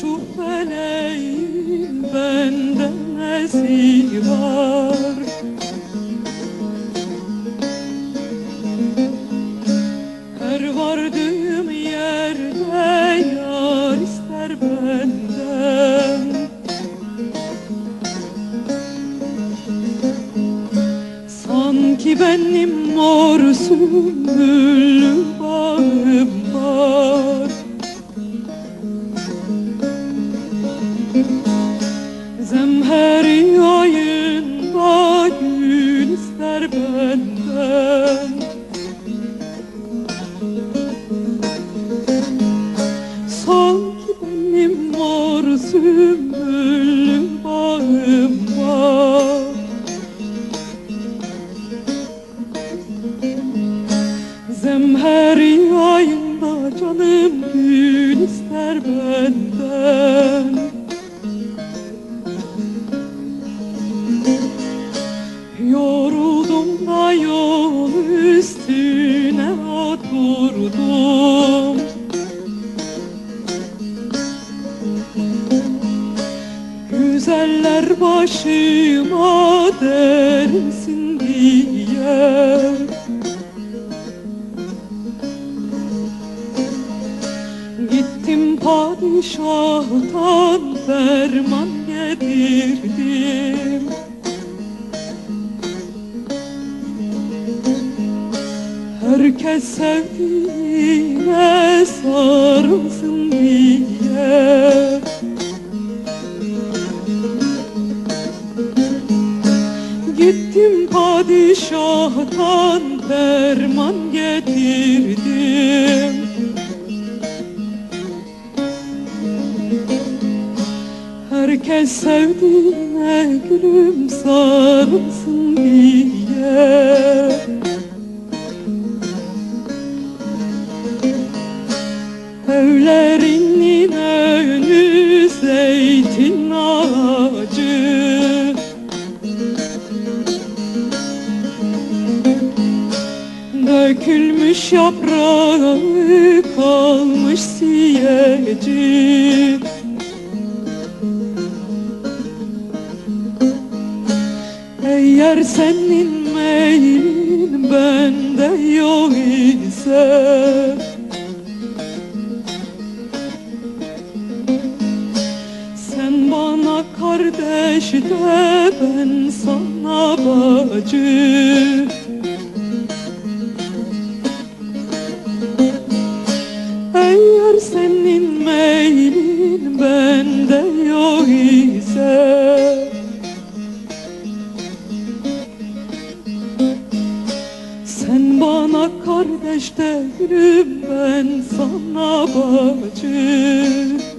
Şu feleğin benden nesi var? Her vardığım yerde yar ister benden. Sanki benim mor sümbüllü bağım var Zemheri ayında gül ister benden. Sanki benim mor sümbüllü bağım var Zemheri ayında canım gül ister benden Güzeller başıma dersin diye. Gittim padişahtan ferman getirdim Herkes sevdiğine sarılsın Gittim padişahtan ferman getirdim. Herkes sevdiğine gülüm sarılsın diye Dökülmüş yaprağı kalmış siyeci. Eğer senin meylin bende yok ise Sen bana kardeş de ben sana bacı yok ise Sen bana kardeş de gülüm ben sana bacı